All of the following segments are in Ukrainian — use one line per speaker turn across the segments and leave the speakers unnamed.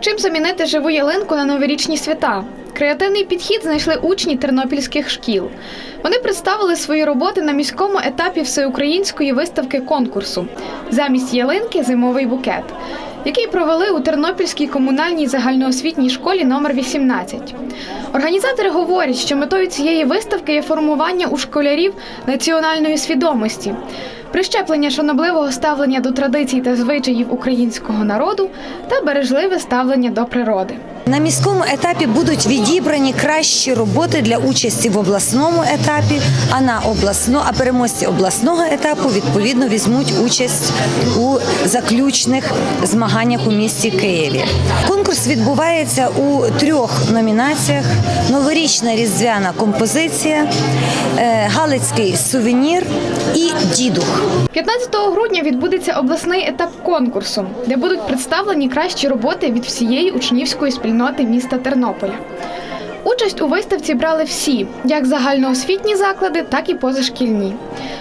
Чим замінити живу ялинку на новорічні свята? Креативний підхід знайшли учні тернопільських шкіл. Вони представили свої роботи на міському етапі всеукраїнської виставки конкурсу замість ялинки зимовий букет, який провели у Тернопільській комунальній загальноосвітній школі номер 18. Організатори говорять, що метою цієї виставки є формування у школярів національної свідомості, прищеплення шанобливого ставлення до традицій та звичаїв українського народу та бережливе ставлення до природи.
На міському етапі будуть відібрані кращі роботи для участі в обласному етапі, а на обласно, а переможці обласного етапу відповідно візьмуть участь у заключних змаганнях у місті Києві. Конкурс відбувається у трьох номінаціях: новорічна різдвяна композиція, е, галицький сувенір і дідух.
15 грудня відбудеться обласний етап конкурсу, де будуть представлені кращі роботи від всієї учнівської спільноти міста Тернополя. Участь у виставці брали всі, як загальноосвітні заклади, так і позашкільні.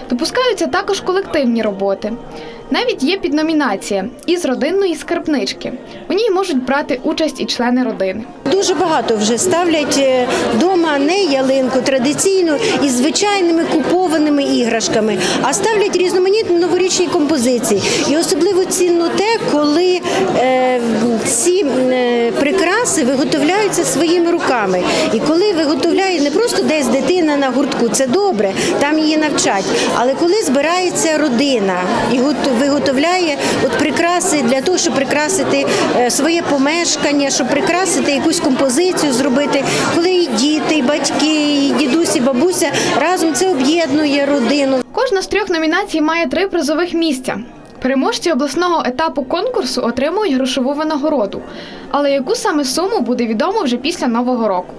Допускаються також колективні роботи. Навіть є підномінація із родинної скарбнички. У ній можуть брати участь і члени родини.
Дуже багато вже ставлять вдома не ялинку традиційну із звичайними купованими іграшками, а ставлять різноманітні новорічні композиції. І особливо цінно те, коли е, е, виготовляються своїми руками. І коли виготовляє не просто десь дитина на гуртку, це добре, там її навчать. Але коли збирається родина і гот- виготовляє от прикраси для того, щоб прикрасити е, своє помешкання, щоб прикрасити якусь композицію зробити, коли і діти, і батьки, і дідусь, і бабуся разом це об'єднує родину.
Кожна з трьох номінацій має три призових місця. Переможці обласного етапу конкурсу отримують грошову винагороду, але яку саме суму буде відомо вже після нового року.